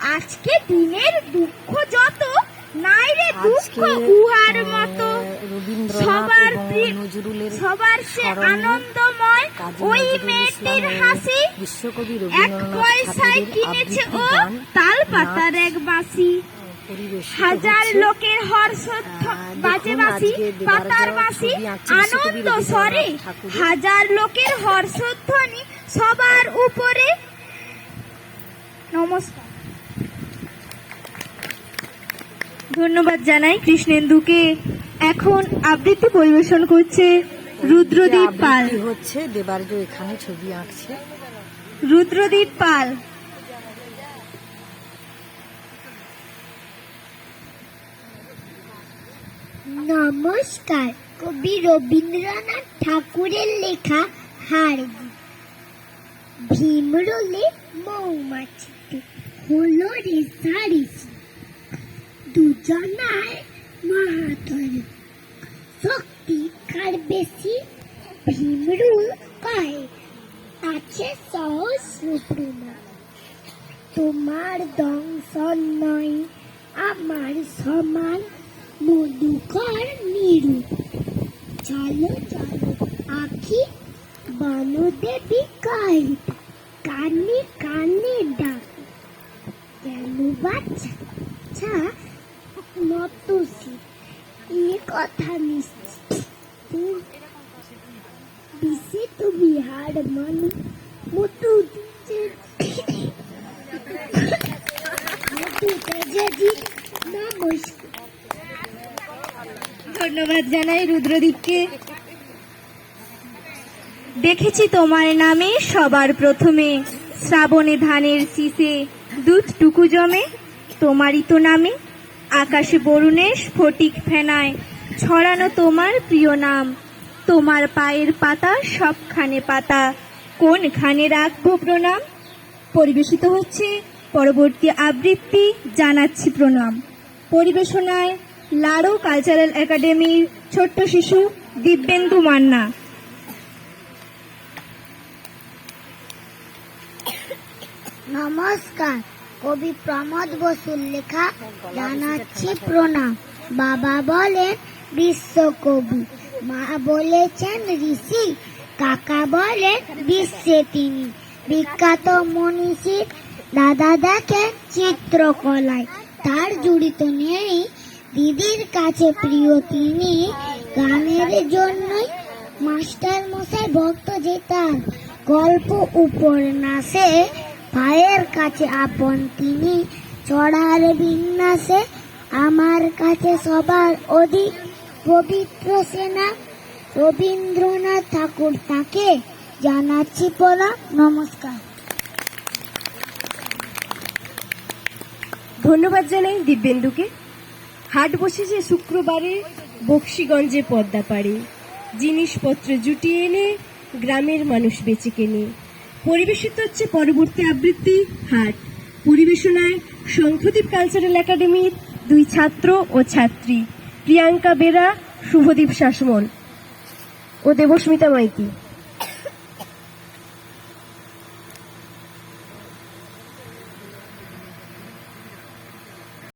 আজকে দিনের দুঃখ যত নাই রে দুঃখ উহার মতো। সবার সবার সে আনন্দময় ওই মেয়েটির হাসি। বিশ্বকবি এক পয়সায় কিনেছে ও তাল পাতার এক পরিবেশিত হাজার লোকের আহ, বাজে দেবার পাতার বিশ্বকবি আনন্দ স্বরে। হাজার লোকের হর্ষধ্বনি সবার উপরে। নমস্কার। ধন্যবাদ জানাই কৃষ্ণেন্দুকে। এখন আবৃত্তি পরিবেশন করছে রুদ্রদীপ পাল। হচ্ছে দেবার্য এখানে ছবি আঁকছে। রুদ্রদীপ পাল। নমস্কার কবি রবীন্দ্রনাথ ঠাকুরের লেখা হার ভীমরুলে মৌমাছিতে হলো রেসারেসি দুজনার মহাতর শক্তি কার বেশি? ভীমরুল কয় আছে সহজ সুপ্রিমা তোমার দংশন নয়, আমার সমান মধুকর নিরু চলো চলো, আখি বনদেবী কাই কানে কানে ডাক। কেন বাচ্চা? এ কথা নিশ্চিত। বিশে তুমি হার মানু ধন্যবাদ জানাই রুদ্রদীপকে। দেখেছি তোমার নামে সবার প্রথমে। শ্রাবণে ধানের শীষে দুধটুকু জমে, তোমারই তো নামে আকাশে বরুণে স্ফটিক ফেনায় ছড়ানো তোমার প্রিয় নাম। তোমার পায়ের পাতা সবখানে পাতা। কোনখানে রাখব প্রণাম? পরিবেশিত হচ্ছে পরবর্তী আবৃত্তি, জানাচ্ছি প্রণাম। পরিবেশনায় লাড়ো কালচারাল একাডেমির ছোট্ট শিশু দিব্যেন্দু মান্না। নমস্কার। কবি প্রমোদ বসুর লেখা জানাচ্ছি প্রণাম। বাবা বলেন, বিশ্বকবি। মা বলেছেন, ঋষি। কাকা বলেন, বিশ্বে তিনি। বিখ্যাত মনীষী। দাদা দেখেন, চিত্রকলায়। তার জড়িত নেই। দিদির কাছে প্রিয় তিনি। গানের জন্যই মাস্টার মশাই ভক্ত যেতাম গল্প উপন্যাসে পায়ের কাছে আপন তিনি, চড়ার বিন্যাসে আমার কাছে সবার অধিক পবিত্র সেনা। রবীন্দ্রনাথ ঠাকুর তাকে জানাচ্ছি প্রণাম নমস্কার। ধন্যবাদ জানাই দিব্যেন্দুকে। হাট বসেছে শুক্রবারে বক্সিগঞ্জে পদ্মা পাড়ে। জিনিসপত্র জুটিয়ে এনে গ্রামের মানুষ বেঁচে কেনে। পরিবেশিত হচ্ছে পরবর্তী আবৃত্তি, হাট। পরিবেশনায় শঙ্খদ্বীপ কালচারাল একাডেমির দুই ছাত্র ও ছাত্রী, প্রিয়াঙ্কা বেরা, শুভদীপ শাসমল ও দেবস্মিতা মাইতি।